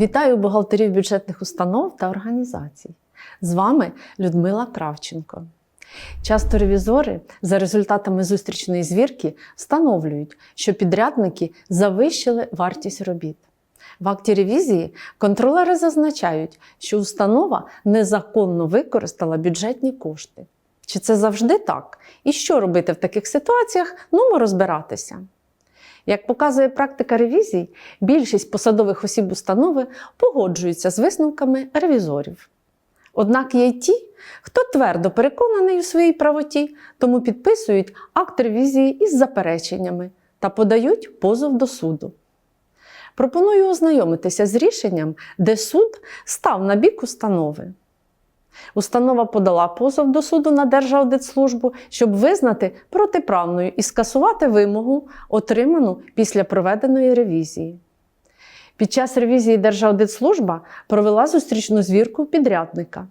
Вітаю бухгалтерів бюджетних установ та організацій. З вами Людмила Кравченко. Часто ревізори за результатами зустрічної звірки встановлюють, що підрядники завищили вартість робіт. В акті ревізії контролери зазначають, що установа незаконно використала бюджетні кошти. Чи це завжди так? І що робити в таких ситуаціях? Ну, розбиратися. Як показує практика ревізій, більшість посадових осіб установи погоджуються з висновками ревізорів. Однак є й ті, хто твердо переконаний у своїй правоті, тому підписують акт ревізії із запереченнями та подають позов до суду. Пропоную ознайомитися з рішенням, де суд став на бік установи. Установа подала позов до суду на Держаудитслужбу, щоб визнати протиправною і скасувати вимогу, отриману після проведеної ревізії. Під час ревізії Держаудитслужба провела зустрічну звірку підрядника.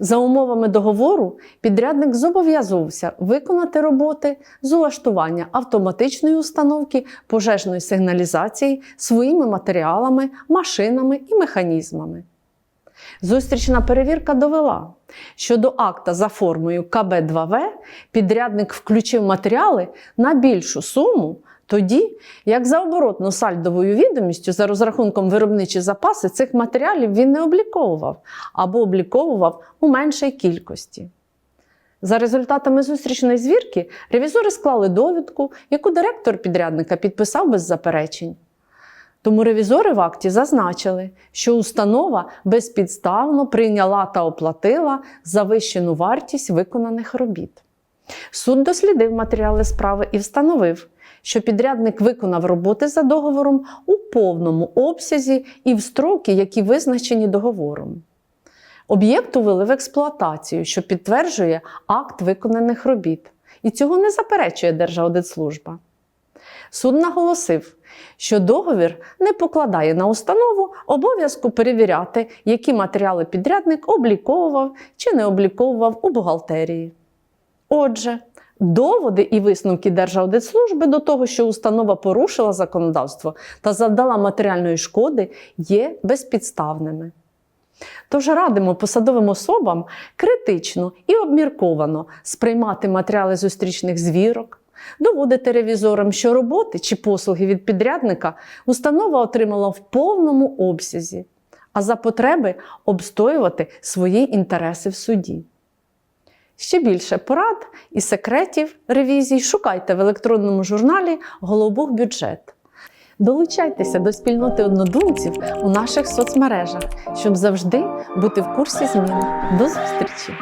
За умовами договору, підрядник зобов'язувався виконати роботи з улаштування автоматичної установки пожежної сигналізації своїми матеріалами, машинами і механізмами. Зустрічна перевірка довела, що до акта за формою КБ2В підрядник включив матеріали на більшу суму, тоді як за оборотно-сальдовою відомістю за розрахунком виробничі запаси цих матеріалів він не обліковував або обліковував у меншій кількості. За результатами зустрічної звірки ревізори склали довідку, яку директор підрядника підписав без заперечень. Тому ревізори в акті зазначили, що установа безпідставно прийняла та оплатила завищену вартість виконаних робіт. Суд дослідив матеріали справи і встановив, що підрядник виконав роботи за договором у повному обсязі і в строки, які визначені договором. Об'єкт увели в експлуатацію, що підтверджує акт виконаних робіт. І цього не заперечує Держаудитслужба. Суд наголосив, що договір не покладає на установу обов'язку перевіряти, які матеріали підрядник обліковував чи не обліковував у бухгалтерії. Отже, доводи і висновки Держаудитслужби до того, що установа порушила законодавство та завдала матеріальної шкоди, є безпідставними. Тож радимо посадовим особам критично і обмірковано сприймати матеріали зустрічних звірок, доводити ревізорам, що роботи чи послуги від підрядника установа отримала в повному обсязі, а за потреби обстоювати свої інтереси в суді. Ще більше порад і секретів ревізій шукайте в електронному журналі Голобух бюджет. Долучайтеся до спільноти однодумців у наших соцмережах, щоб завжди бути в курсі змін. До зустрічі!